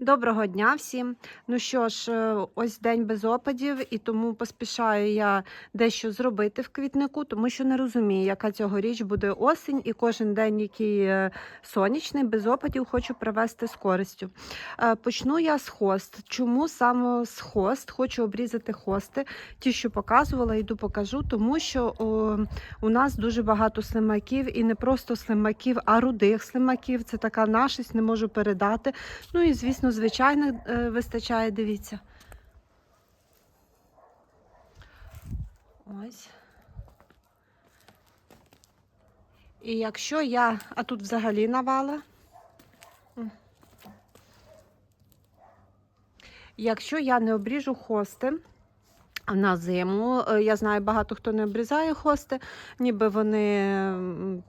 Доброго дня всім. Ну що ж, е, ось день без опадів, і тому поспішаю я дещо зробити в квітнику, тому що не розумію, яка цьогоріч буде осінь, і кожен день, який е, сонячний, без опадів, хочу провести з користю. Е, Почну я з хост. Чому саме з хост? Хочу обрізати хости. Ті, що показувала, йду покажу, тому що у нас дуже багато слимаків, і не просто слимаків, а рудих слимаків. Це така нашість, не можу передати. Ну і звісно, звичайних е, вистачає, дивіться. Ось. І якщо я, а тут взагалі навала. Якщо я не обріжу хости на зиму, е, я знаю, багато хто не обрізає хости, ніби вони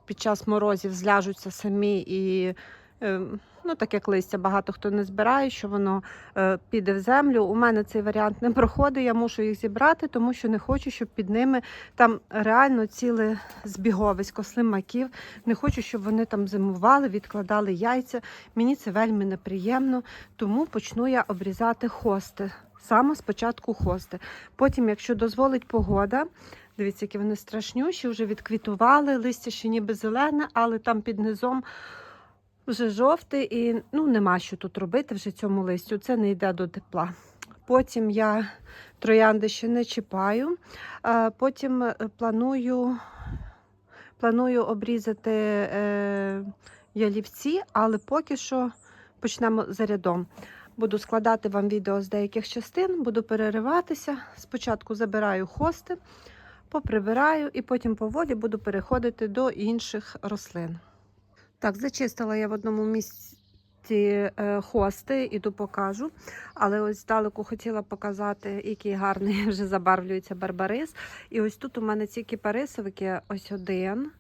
під час морозів зляжуться самі і. Ну, так як листя багато хто не збирає, що воно е, піде в землю. У мене цей варіант не проходить, я мушу їх зібрати, тому що не хочу, щоб під ними там реально ціле збіговисько слимаків. Не хочу, щоб вони там зимували, відкладали яйця. Мені це вельми неприємно, тому почну я обрізати хости. Саме спочатку хости. Потім, якщо дозволить погода, дивіться, які вони страшнющі, вже відквітували, листя ще ніби зелене, але там під низом вже жовтий і ну, нема що тут робити вже цьому листю. Це не йде до тепла. Потім я троянди ще не чіпаю. Потім е, планую, планую обрізати е, ялівці, але поки що почнемо за рядом. Буду складати вам відео з деяких частин, буду перериватися. Спочатку забираю хости, поприбираю і потім поволі буду переходити до інших рослин. Так, зачистила я в одному місці е, хости, іду покажу. Але ось здалеку хотіла показати, який гарний вже забарвлюється барбарис. І ось тут у мене ці кіпарисовики, ось один,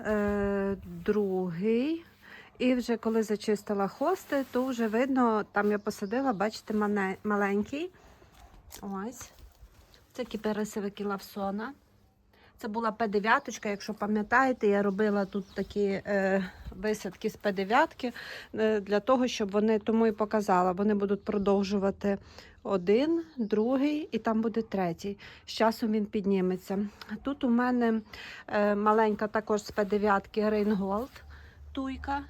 е, другий. І вже коли зачистила хости, то вже видно, там я посадила, бачите, маленький. Ось. Це кіпарисовики лавсона. Це була П9, якщо пам'ятаєте, я робила тут такі е, висадки з П9 е, для того, щоб вони тому і показала. Вони будуть продовжувати один, другий і там буде третій. З часом він підніметься. Тут у мене е, маленька також з П9 Рейнголд туйка.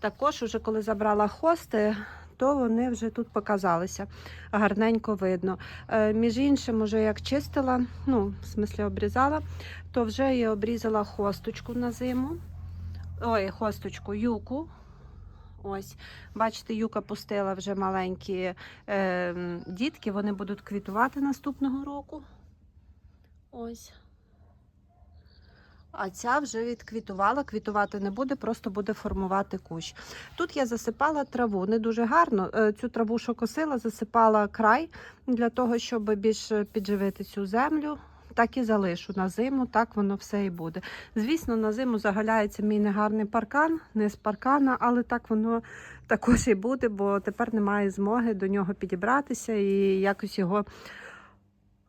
Також, уже коли забрала хости, то вони вже тут показалися. Гарненько видно. Е, між іншим, уже як чистила, ну, в смислі обрізала, то вже я обрізала хосточку на зиму. Ой, хосточку, юку. Ось, бачите, юка пустила вже маленькі е, дітки, вони будуть квітувати наступного року. Ось. А ця вже відквітувала, квітувати не буде, просто буде формувати кущ. Тут я засипала траву, не дуже гарно. Е, Цю траву, що косила, засипала край для того, щоб більш підживити цю землю. Так і залишу на зиму, так воно все і буде. Звісно, на зиму загаляється мій негарний паркан, не з паркана, але так воно також і буде, бо тепер немає змоги до нього підібратися і якось його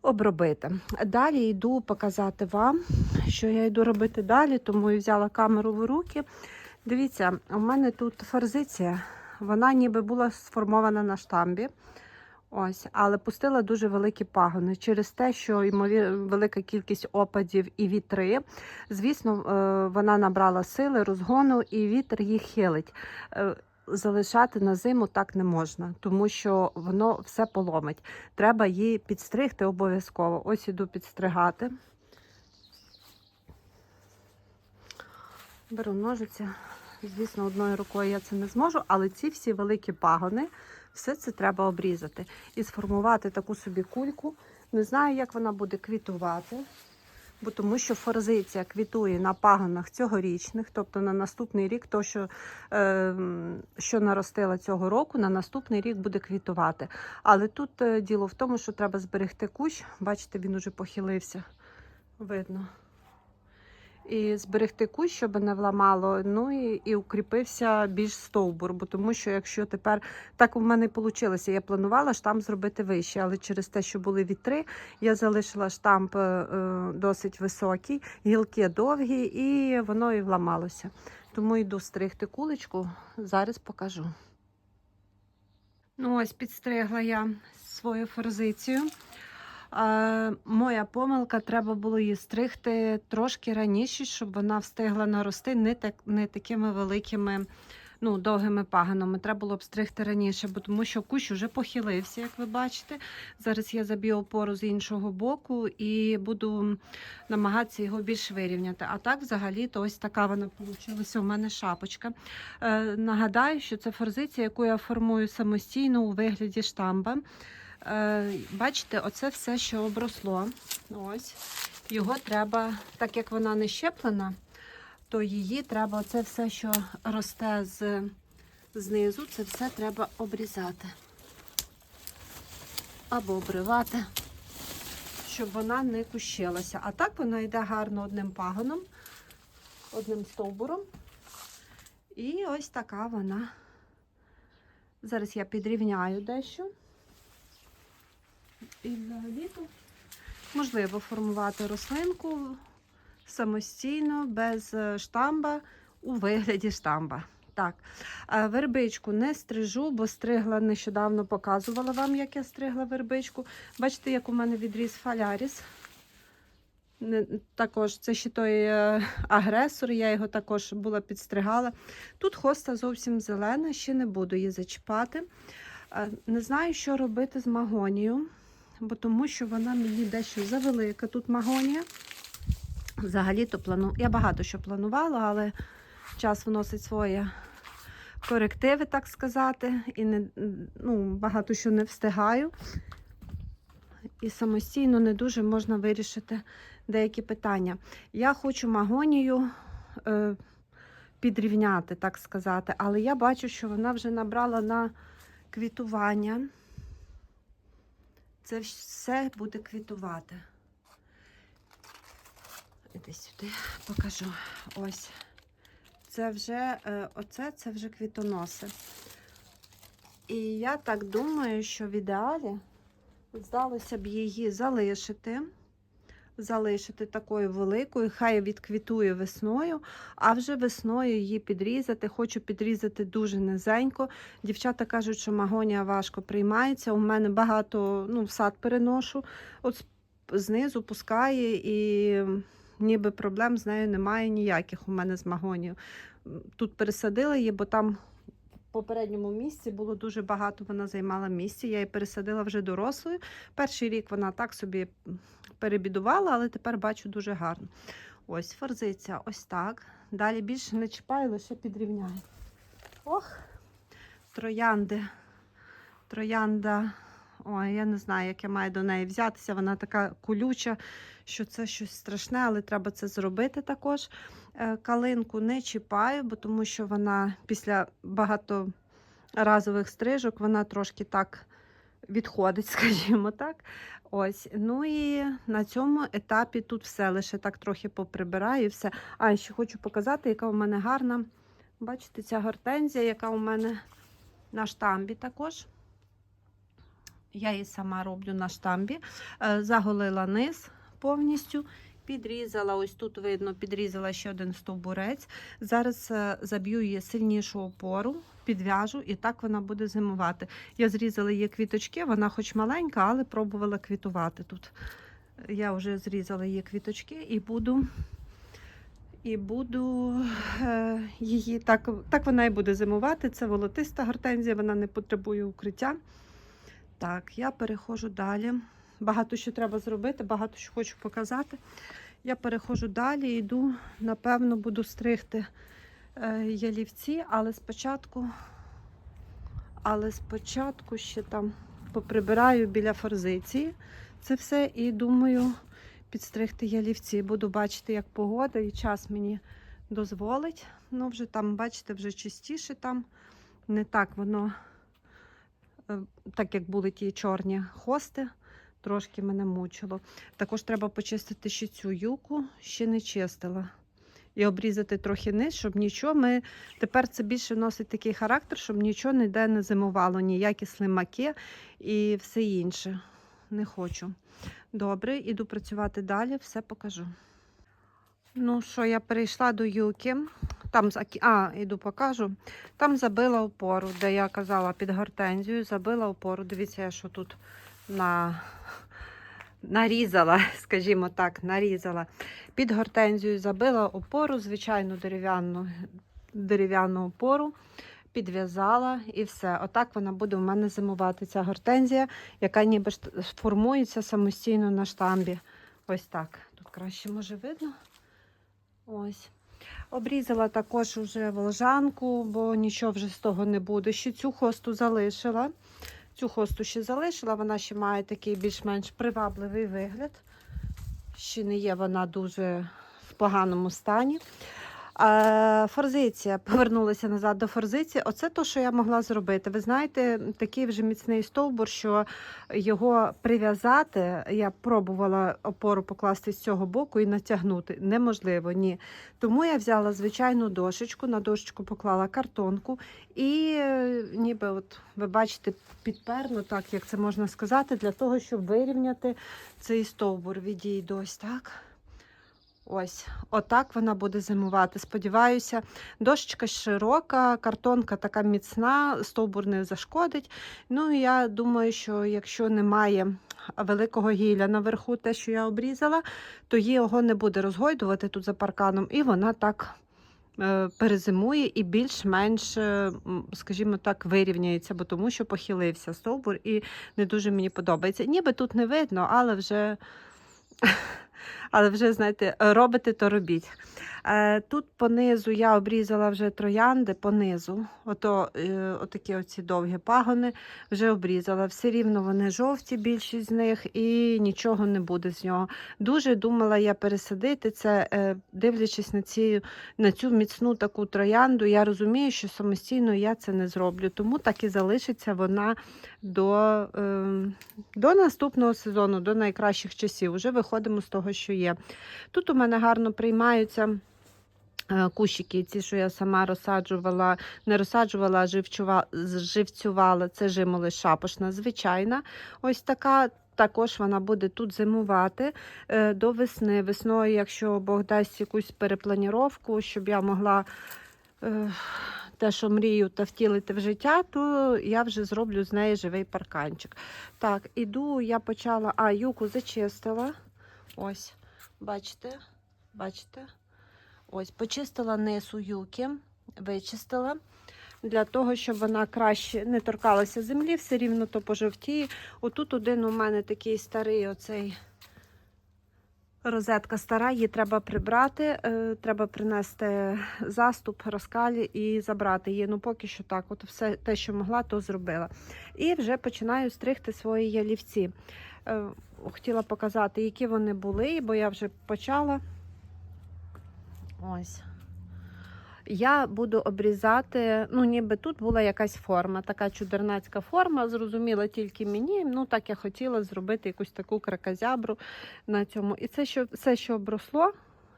обробити. Далі йду показати вам, що я йду робити далі, тому і взяла камеру в руки. Дивіться, у мене тут форзиція, вона ніби була сформована на штамбі. Ось, але пустила дуже великі пагони через те, що ймовір, велика кількість опадів і вітри. Звісно, е, вона набрала сили, розгону, і вітер їх хилить. Е, Залишати на зиму так не можна, тому що воно все поломить. Треба її підстригти обов'язково. Ось іду підстригати. Беру ножиця. Звісно, одною рукою я це не зможу, але ці всі великі пагони, все це треба обрізати і сформувати таку собі кульку. Не знаю, як вона буде квітувати, бо тому що форзиція квітує на пагонах цьогорічних, тобто на наступний рік, то що, е, що наростила цього року, на наступний рік буде квітувати. Але тут е, діло в тому, що треба зберегти кущ. Бачите, він уже похилився. Видно і зберегти кущ, щоб не вламало. Ну і і укріпився більш стовбур. Бо тому що якщо тепер так у мене вийшло, я планувала штамп зробити вище, але через те, що були вітри, я залишила штамп е, досить високий, гілки довгі, і воно і вламалося. Тому йду стригти куличку, зараз покажу. Ну, ось підстригла я свою форзицію. Моя помилка, треба було її стригти трошки раніше, щоб вона встигла нарости не, так, не такими великими, ну, довгими паганами. Треба було б стригти раніше, бо тому що кущ вже похилився, як ви бачите. Зараз я заб'ю опору з іншого боку і буду намагатися його більш вирівняти. А так, взагалі, то ось така вона вийшла. У мене шапочка. Е, нагадаю, що це форзиція, яку я формую самостійно у вигляді штамба. Е, бачите, оце все, що обросло. Ось. Його треба, так як вона не щеплена, то її треба, оце все, що росте з, знизу, це все треба обрізати. Або обривати, щоб вона не кущилася. А так вона йде гарно одним пагоном, одним стовбуром. І ось така вона. Зараз я підрівняю дещо. І взагалі-то можливо формувати рослинку самостійно, без е, штамба у вигляді штамба. Так, вербичку не стрижу, бо стригла нещодавно показувала вам, як я стригла вербичку. Бачите, як у мене відріс фаляріс. Також це ще той е, агресор, я його також була підстригала. Тут хоста зовсім зелена, ще не буду її зачіпати. Е, Не знаю, що робити з магонією, бо тому що вона мені дещо завелика. Тут магонія. Взагалі-то плану... я багато що планувала, але час вносить свої корективи, так сказати, і не, ну, багато що не встигаю. І самостійно не дуже можна вирішити деякі питання. Я хочу магонію е, підрівняти, так сказати, але я бачу, що вона вже набрала на квітування. Це все буде квітувати. Іди сюди, покажу. Ось. Це вже, е, оце це вже квітоноси. І я так думаю, що в ідеалі здалося б її залишити. Залишити такою великою, хай відквітує весною, а вже весною її підрізати. Хочу підрізати дуже низенько. Дівчата кажуть, що магонія важко приймається. У мене багато ну, в сад переношу, от знизу пускає, і ніби проблем з нею немає ніяких у мене з магонією. Тут пересадила її, бо там попередньому місці було дуже багато, вона займала місце. Я її пересадила вже дорослою. Перший рік вона так собі перебідувала, але тепер бачу дуже гарно. Ось форзиця, ось так. Далі більше не чіпаю, лише підрівняю. Ох, троянди. Троянда. Ой, я не знаю, як я маю до неї взятися. Вона така колюча, що це щось страшне, але треба це зробити також. Е, Калинку не чіпаю, бо тому що вона після багаторазових стрижок вона трошки так відходить, скажімо так. Ось, ну і на цьому етапі тут все лише так трохи поприбираю все. А ще хочу показати, яка у мене гарна. Бачите, ця гортензія, яка у мене на штамбі також. Я її сама роблю на штамбі. Е, Заголила низ повністю. Підрізала, ось тут видно, підрізала ще один стовбурець. Зараз е, заб'ю її сильнішу опору, підв'яжу і так вона буде зимувати. Я зрізала її квіточки, вона хоч маленька, але пробувала квітувати тут. Я вже зрізала її квіточки і буду, і буду е, її так, так вона і буде зимувати. Це волотиста гортензія, вона не потребує укриття. Так, я переходжу далі. Багато що треба зробити, багато що хочу показати. Я переходжу далі, йду, напевно, буду стригти е, ялівці, але спочатку, але спочатку ще там поприбираю біля форзиції це все і думаю підстригти ялівці. Буду бачити, як погода і час мені дозволить. Ну, вже там, бачите, вже чистіше там. Не так воно, е, так як були ті чорні хости, трошки мене мучило. Також треба почистити ще цю юку, ще не чистила. І обрізати трохи низ, щоб нічого. Ми тепер це більше носить такий характер, щоб нічого ніде не зимувало, ніякі слимаки і все інше. Не хочу. Добре, іду працювати далі, все покажу. Ну що, я перейшла до юки. Там а, іду покажу. Там забила опору, де я казала під гортензію, забила опору. Дивіться, я що тут на... нарізала, скажімо так, нарізала. Під гортензію забила опору, звичайну дерев'яну дерев'яну опору, підв'язала і все. Отак вона буде у мене зимувати. Ця гортензія, яка ніби формується самостійно на штамбі. Ось так. Тут краще може видно. Ось. Обрізала також уже волжанку, бо нічого вже з того не буде. Ще цю хосту залишила. Цю хосту ще залишила, вона ще має такий більш-менш привабливий вигляд. Ще не є вона дуже в поганому стані. Форзиція, повернулася назад до форзиці. Оце те, що я могла зробити. Ви знаєте, такий вже міцний стовбур, що його прив'язати, я пробувала опору покласти з цього боку і натягнути. Неможливо, ні. Тому я взяла звичайну дошечку, на дошечку поклала картонку і е, ніби, от ви бачите, підперну, так як це можна сказати, для того, щоб вирівняти цей стовбур. Відійду ось так. Ось, отак вона буде зимувати. Сподіваюся, дощечка широка, картонка така міцна, стовбур не зашкодить. Ну, і я думаю, що якщо немає великого гілля наверху, те, що я обрізала, то її його не буде розгойдувати тут за парканом, і вона так е, перезимує і більш-менш, е, скажімо так, вирівняється, бо тому що похилився стовбур і не дуже мені подобається. Ніби тут не видно, але вже. Але вже, знаєте, робите, то робіть. Е, Тут понизу я обрізала вже троянди понизу. Ото, е, отакі оці довгі пагони вже обрізала. Все рівно вони жовті, більшість з них, і нічого не буде з нього. Дуже думала я пересадити це, е, дивлячись на, ці, на цю міцну таку троянду. Я розумію, що самостійно я це не зроблю. Тому так і залишиться вона до, е, до наступного сезону, до найкращих часів. Уже виходимо з того, що є. Тут у мене гарно приймаються. е, Кущики, ці, що я сама розсаджувала, не розсаджувала, а живцювала. Це жимоли шапошна, звичайна. Ось така. Також вона буде тут зимувати е, до весни. Весною, якщо Бог дасть якусь перепланіровку, щоб я могла е, те, що мрію, та втілити в життя, то я вже зроблю з неї живий парканчик. Так, іду, я почала, а юку зачистила. Ось, бачите, бачите? Ось, почистила низ у юки, вичистила. Для того, щоб вона краще не торкалася землі, все рівно то пожовтіє. Отут один у мене такий старий оцей розетка стара, її треба прибрати. е, Треба принести заступ, розкалі і забрати її. Ну, поки що так. От все те, що могла, то зробила. І вже починаю стригти свої ялівці. Е, Хотіла показати, які вони були, бо я вже почала. Ось. Я буду обрізати, ну, ніби тут була якась форма, така чудернацька форма, зрозуміла тільки мені. Ну, так я хотіла зробити якусь таку кракозябру на цьому. І це що, все, що обросло,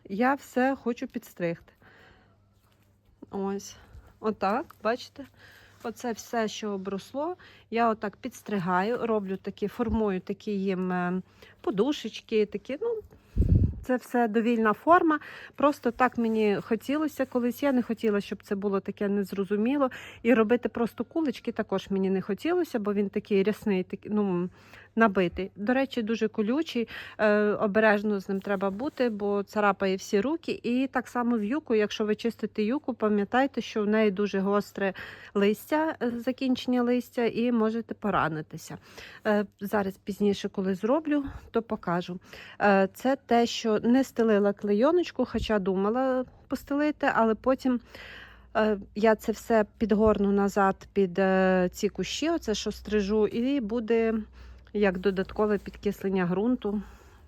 я все хочу підстригти. Ось. Отак, бачите? Оце все, що обросло, я отак підстригаю, роблю такі, формую такі їм е, подушечки, такі, ну, це все довільна форма. Просто так мені хотілося колись. Я не хотіла, щоб це було таке незрозуміло. І робити просто кулички також мені не хотілося, бо він такий рясний, такий, ну, набитий. До речі, дуже колючий. Е, обережно з ним треба бути, бо царапає всі руки. І так само в юку, якщо ви чистите юку, пам'ятайте, що в неї дуже гостре листя, е, закінчення листя, і можете поранитися. Е, зараз пізніше, коли зроблю, то покажу. Е, Це те, що не стелила клейоночку, хоча думала постелити, але потім е, я це все підгорну назад під е, ці кущі, оце що стрижу, і буде як додаткове підкислення ґрунту.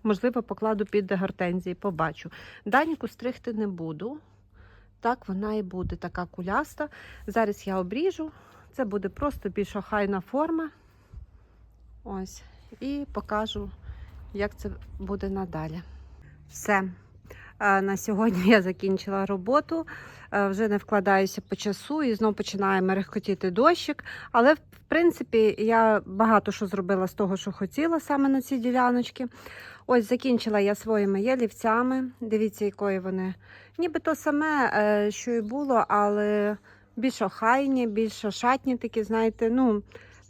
Можливо, покладу під гортензії, побачу. Даніку стригти не буду. Так вона і буде така куляста. Зараз я обріжу. Це буде просто більш охайна форма. Ось. І покажу, як це буде надалі. Все. Е, На сьогодні я закінчила роботу, Е, вже не вкладаюся по часу і знову починає мерехкотіти дощик. Але, в принципі, я багато що зробила з того, що хотіла саме на цій діляночці. Ось закінчила я своїми ялівцями. Дивіться, якої вони. Ніби то саме, е, що і було, але більш охайні, більш шатні такі, знаєте, ну.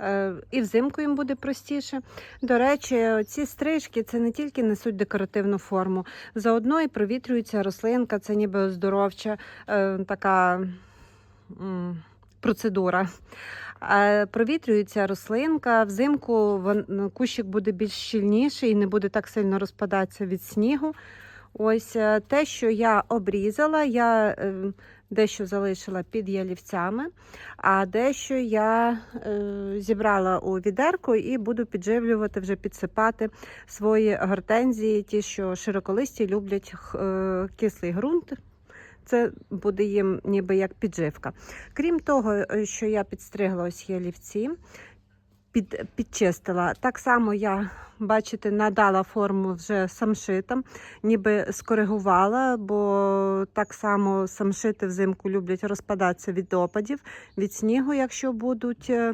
Е, І взимку їм буде простіше. До речі, ці стрижки це не тільки несуть декоративну форму, заодно і провітрюється рослинка, це ніби оздоровча е, така процедура. Е, Провітрюється рослинка, взимку кущик буде більш щільніший і не буде так сильно розпадатися від снігу. Ось е, те, що я обрізала, я е, дещо залишила під ялівцями, а дещо я е, зібрала у відерку і буду підживлювати, вже підсипати свої гортензії, ті, що широколисті люблять кислий ґрунт. Це буде їм ніби як підживка. Крім того, що я підстригла ось ялівці, під, підчистила. Так само я, бачите, надала форму вже самшитам, ніби скоригувала, бо так само самшити взимку люблять розпадатися від опадів, від снігу, якщо будуть е,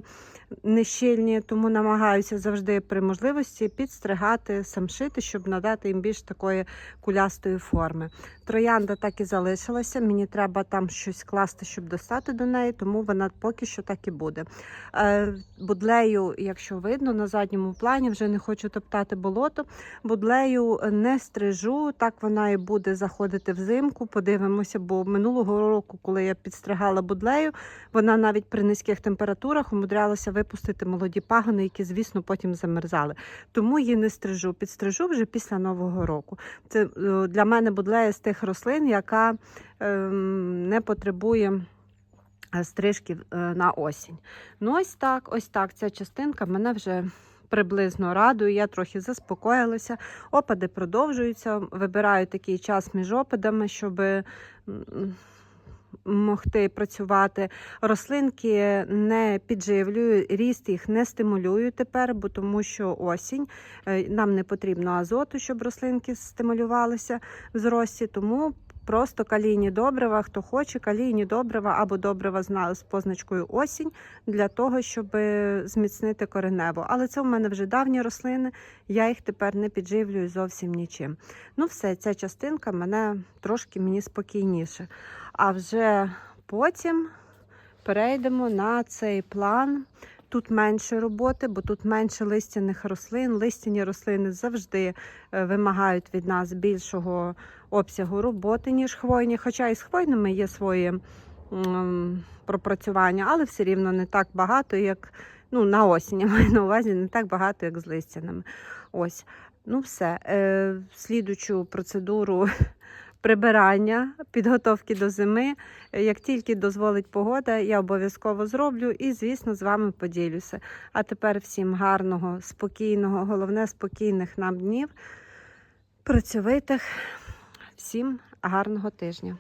нещільні, тому намагаюся завжди при можливості підстригати самшити, щоб надати їм більш такої кулястої форми. Троянда так і залишилася. Мені треба там щось класти, щоб достати до неї, тому вона поки що так і буде. Е, Будлею, якщо видно, на задньому плані вже не хочу топтати болото. Будлею не стрижу, так вона і буде заходити взимку. Подивимося, бо минулого року, коли я підстригала будлею, вона навіть при низьких температурах умудрялася випустити молоді пагони, які, звісно, потім замерзали. Тому її не стрижу. Підстрижу вже після нового року. Це е, для мене будлея з тих рослин, яка ем, не потребує стрижків стрижки е, на осінь. Ну, ось так, ось так. Ця частинка мене вже приблизно радує. Я трохи заспокоїлася. Опади продовжуються. Вибираю такий час між опадами, щоб могти працювати. Рослинки не підживлюю, ріст їх не стимулюю тепер, бо тому що осінь. Е, Нам не потрібно азоту, щоб рослинки стимулювалися в зрості, тому просто калійні добрива, хто хоче, калійні добрива або добрива з позначкою осінь для того, щоб зміцнити коренево. Але це у мене вже давні рослини, я їх тепер не підживлюю зовсім нічим. Ну, все, ця частинка мене трошки мені спокійніше. А вже потім перейдемо на цей план. Тут менше роботи, бо тут менше листяних рослин. Листяні рослини завжди е, вимагають від нас більшого обсягу роботи, ніж хвойні. Хоча і з хвойними є свої пропрацювання, але все рівно не так багато, як ну, на осінь, я маю на увазі, не так багато, як з листяними. Ось. Ну, все. Е, слідучу процедуру прибирання, підготовки до зими. Як тільки дозволить погода, я обов'язково зроблю і, звісно, з вами поділюся. А тепер всім гарного, спокійного, головне спокійних нам днів, працьовитих. Всім гарного тижня.